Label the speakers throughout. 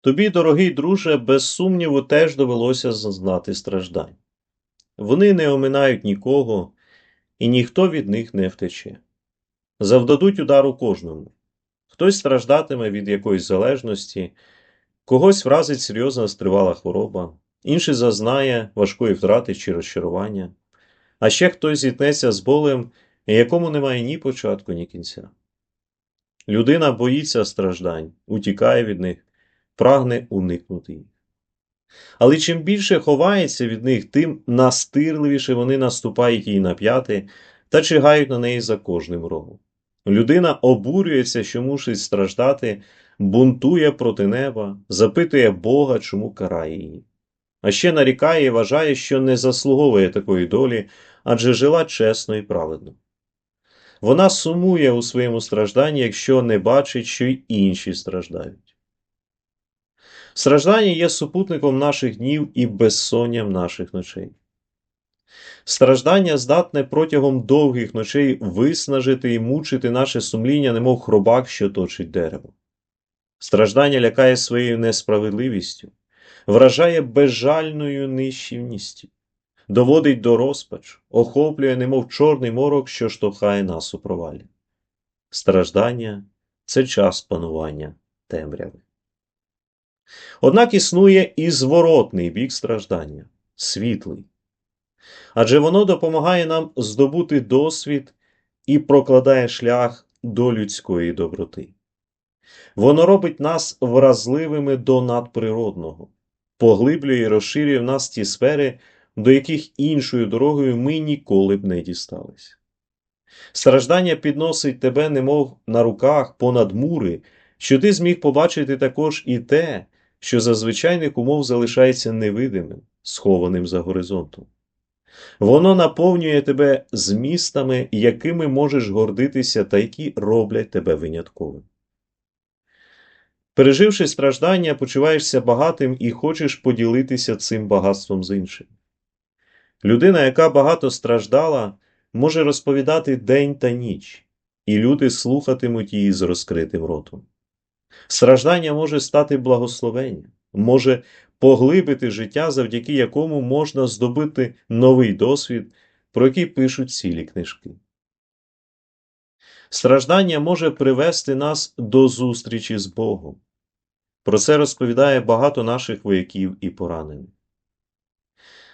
Speaker 1: Тобі, дорогий друже, без сумніву, теж довелося зазнати страждань. Вони не оминають нікого, і ніхто від них не втече. Завдадуть удару кожному. Хтось страждатиме від якоїсь залежності, когось вразить серйозна стривала хвороба, інший зазнає важкої втрати чи розчарування, а ще хтось зіткнеться з болем, якому немає ні початку, ні кінця. Людина боїться страждань, утікає від них, прагне уникнути їх. Але чим більше ховається від них, тим настирливіше вони наступають їй на п'яти та чигають на неї за кожним рогом. Людина обурюється, що мусить страждати, бунтує проти неба, запитує Бога, чому карає її. А ще нарікає і вважає, що не заслуговує такої долі, адже жила чесно і праведно. Вона сумує у своєму стражданні, якщо не бачить, що й інші страждають. Страждання є супутником наших днів і безсонням наших ночей. Страждання здатне протягом довгих ночей виснажити і мучити наше сумління, немов хробак, що точить дерево. Страждання лякає своєю несправедливістю, вражає безжальною нищівністю, доводить до розпачу, охоплює, немов чорний морок, що штовхає нас у провалі. Страждання це час панування темряви. Однак існує і зворотний бік страждання світлий. Адже воно допомагає нам здобути досвід і прокладає шлях до людської доброти. Воно робить нас вразливими до надприродного, поглиблює і розширює в нас ті сфери, до яких іншою дорогою ми ніколи б не дістались. Страждання підносить тебе, немов на руках понад мури, що ти зміг побачити також і те, що за звичайних умов залишається невидимим, схованим за горизонтом. Воно наповнює тебе змістами, якими можеш гордитися та які роблять тебе винятковим. Переживши страждання, почуваєшся багатим і хочеш поділитися цим багатством з іншим. Людина, яка багато страждала, може розповідати день та ніч, і люди слухатимуть її з розкритим ротом. Страждання може стати благословенням, може поглибити життя, завдяки якому можна здобути новий досвід, про який пишуть цілі книжки. Страждання може привести нас до зустрічі з Богом. Про це розповідає багато наших вояків і поранених.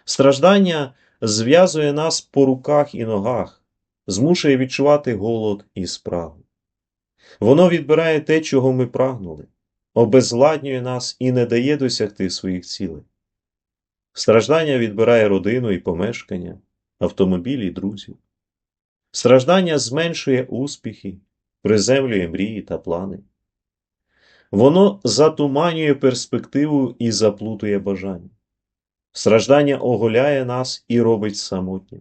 Speaker 1: Страждання зв'язує нас по руках і ногах, змушує відчувати голод і спрагу. Воно відбирає те, чого ми прагнули, обезладнює нас і не дає досягти своїх цілей. Страждання відбирає родину і помешкання, автомобілі і друзів. Страждання зменшує успіхи, приземлює мрії та плани. Воно затуманює перспективу і заплутує бажання. Страждання оголяє нас і робить самотнім.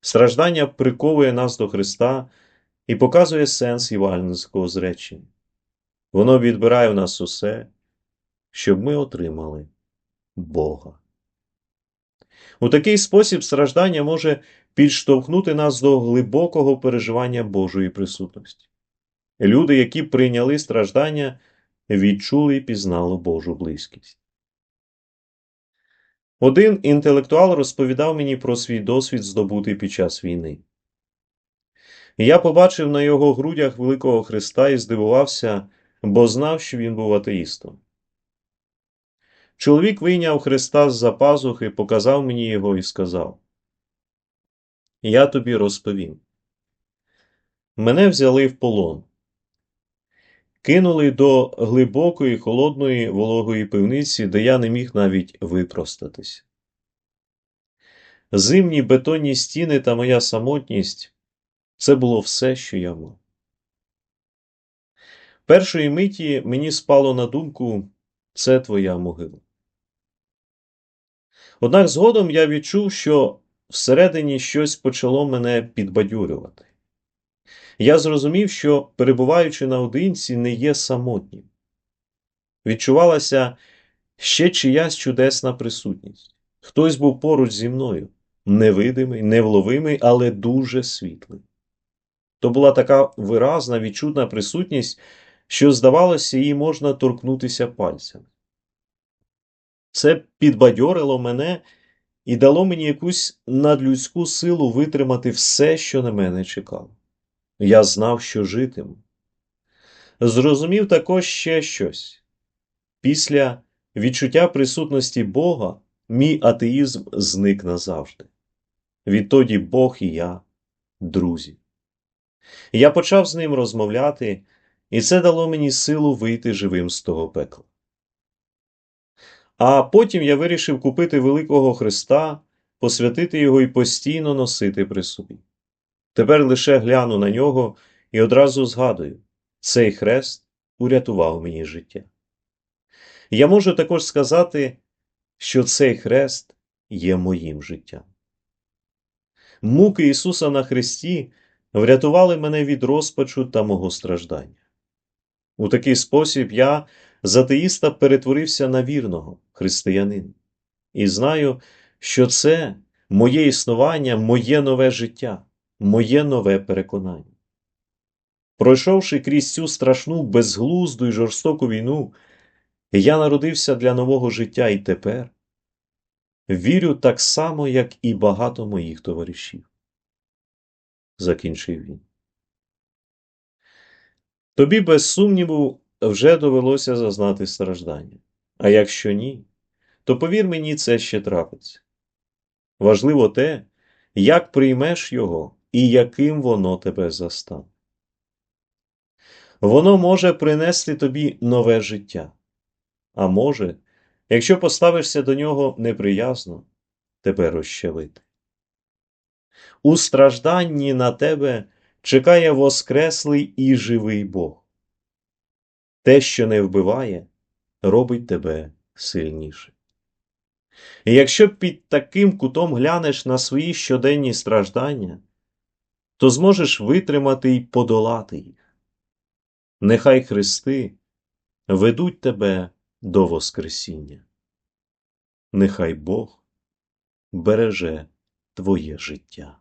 Speaker 1: Страждання приковує нас до Христа і показує сенс євангельського зречення. Воно відбирає в нас усе, щоб ми отримали Бога. У такий спосіб страждання може підштовхнути нас до глибокого переживання Божої присутності. Люди, які прийняли страждання, відчули і пізнали Божу близькість. Один інтелектуал розповідав мені про свій досвід, здобутий під час війни. Я побачив на його грудях Великого Христа і здивувався, бо знав, що він був атеїстом. Чоловік вийняв Христа з за пазухи, показав мені його і сказав: Я тобі розповім. Мене взяли в полон, кинули до глибокої холодної вологої пивниці, де я не міг навіть випростатись. Зимні бетонні стіни та моя самотність це було все, що я мав. Першої миті мені спало на думку це твоя могила. Однак згодом я відчув, що всередині щось почало мене підбадьорювати. Я зрозумів, що, перебуваючи наодинці, не є самотнім. Відчувалася ще чиясь чудесна присутність. Хтось був поруч зі мною, невидимий, невловимий, але дуже світлий. То була така виразна, відчутна присутність, що, здавалося, її можна торкнутися пальцями. Це підбадьорило мене і дало мені якусь надлюдську силу витримати все, що на мене чекало. Я знав, що житиму. Зрозумів також ще щось. Після відчуття присутності Бога мій атеїзм зник назавжди. Відтоді Бог і я друзі. Я почав з ним розмовляти, і це дало мені силу вийти живим з того пекла. А потім я вирішив купити Великого Христа, посвятити його і постійно носити при собі. Тепер лише гляну на нього і одразу згадую, цей хрест урятував мені життя. Я можу також сказати, що цей хрест є моїм життям. Муки Ісуса на Христі врятували мене від розпачу та мого страждання. У такий спосіб я з атеїста перетворився на вірного християнина. І знаю, що це моє існування, моє нове життя, моє нове переконання. Пройшовши крізь цю страшну, безглузду і жорстоку війну, я народився для нового життя і тепер вірю так само, як і багато моїх товаришів. Закінчив він. Тобі, без сумніву, вже довелося зазнати страждання. А якщо ні, то повір мені, це ще трапиться. Важливо те, як приймеш його і яким воно тебе застане. Воно може принести тобі нове життя, а може, якщо поставишся до нього неприязно, тебе розчавити. У стражданні на тебе чекає воскреслий і живий Бог. Те, що не вбиває, робить тебе сильніше. І якщо під таким кутом глянеш на свої щоденні страждання, то зможеш витримати й подолати їх. Нехай Христи ведуть тебе до Воскресіння. Нехай Бог береже твоє життя.